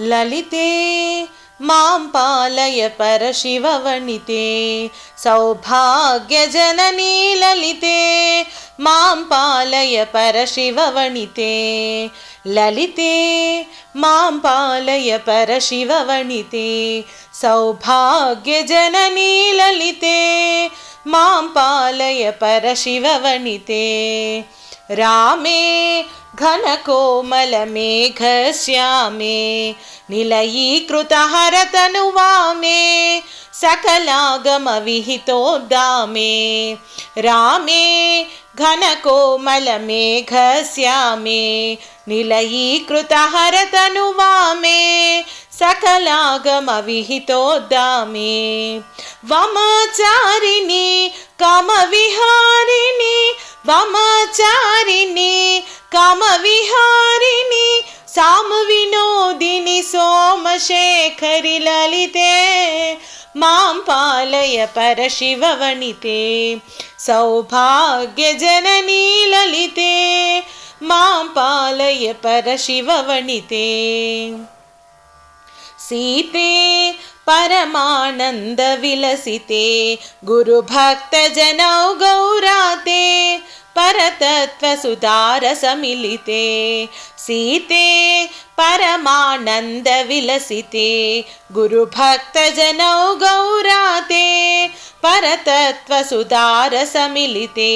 ललिते मां पालय परशिवणिते सौभाग्यजननी ललिते मां पालय परशिवणिते ललिते मां पालय परशिवणिते सौभाग्यजननी ललिते मां पालय परशिववणिते రామే घनकोमलमेघश्यामे निलयीकृतहरतनुवामे सकलागमविहितोद्दामे रामे घनकोमलमेघश्यामे निलयीकृतहरतनुवामे सकलागमविहितोद्दामे वमचारिणि कामविहारिणि वमचारिणि कामविहारिणि सामविनोदिनि सोमशेखरि ललिते मां पालय परशिववनिते सौभाग्यजननी ललिते मां पालय परशिववनिते सीते परमानन्दविलसिते गुरुभक्तजनौ गौराते परतत्त्वसुधारसमिलिते। सीते परमानन्दविलसिते। गुरुभक्तजनौ गौराते परतत्त्वसुधारसमिलिते।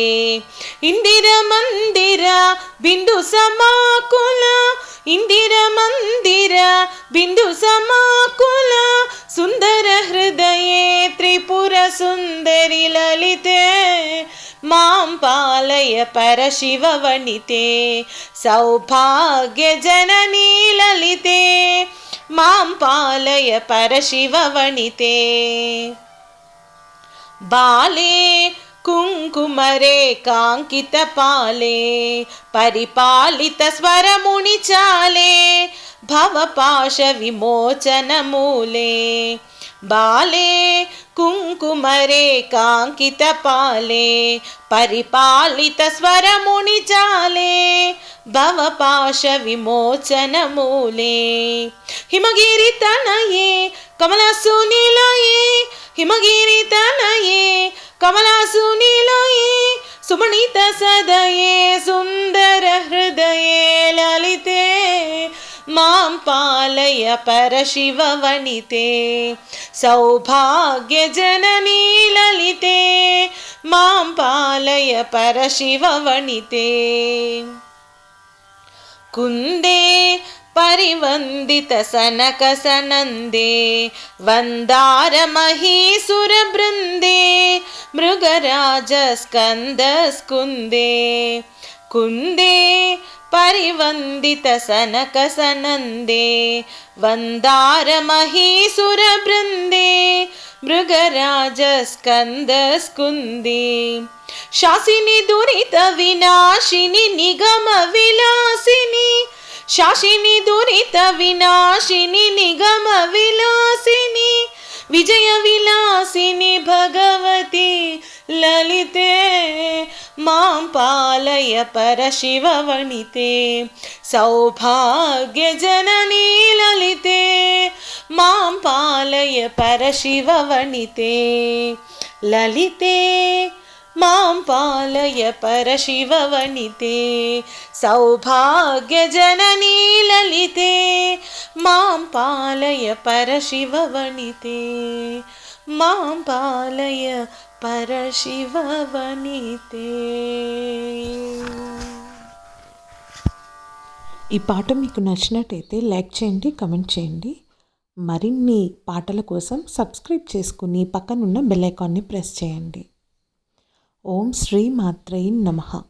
इन्दिरमन्दिर बिन्दुसमाकुल इन्दिरमन्दिर बिन्दुसमाकुल सुन्दरहृदये त्रिपुरसुन्दरि ललिते मां पालय परशिववनिते सौभाग्यजननी ललिते मां पालय परशिववनिते बाले कुङ्कुमरेकाङ्कितपाले परिपालितस्वरमुनिचाले भवपाशविमोचनमूले बाले कुङ्कुमरेकाङ्कितपाले परिपालितस्वरमुनिचाले भवपाशविमोचनमूले हिमगिरितनये कमलसुनिलये हिमगिरितनये कमलासुनिलये सुमणितसदये सुन्दरहृदये ललिते मां पालय परशिववनिते सौभाग्यजननी ललिते मां पालय परशिववनिते। कुन्दे परिवन्दितसनकसनन्दे वन्दारमहीसुरबृन्दे मृगराजस्कन्दस्कुन्दे। कुन्दे परिवन्दितसनकसनन्दे वन्दारमहीसुरबृन्दे मृगराजस्कन्दस्कुन्दे शासिनि दुरितविनाशिनि निगमविलासिनि शासिनि दुरितविनाशिनि निगमविलासिनि विजयविलासिनि भगवती ललिते मां पालय परशिववनिते सौभाग्यजननी ललिते। मां पालय परशिववनिते ललिते। मां पालय परशिववनिते सौभाग्यजननी ललिते। मां पालय परशिववनिते मां पालय పరశివవనితే. ఈ పాట మీకు నచ్చినట్టయితే లైక్ చేయండి కమెంట్ చేయండి. మరిన్ని పాటల కోసం సబ్స్క్రైబ్ చేసుకుని పక్కనున్న బెల్ ఐకాన్ని ప్రెస్ చేయండి. ఓం శ్రీ మాత్రై నమః.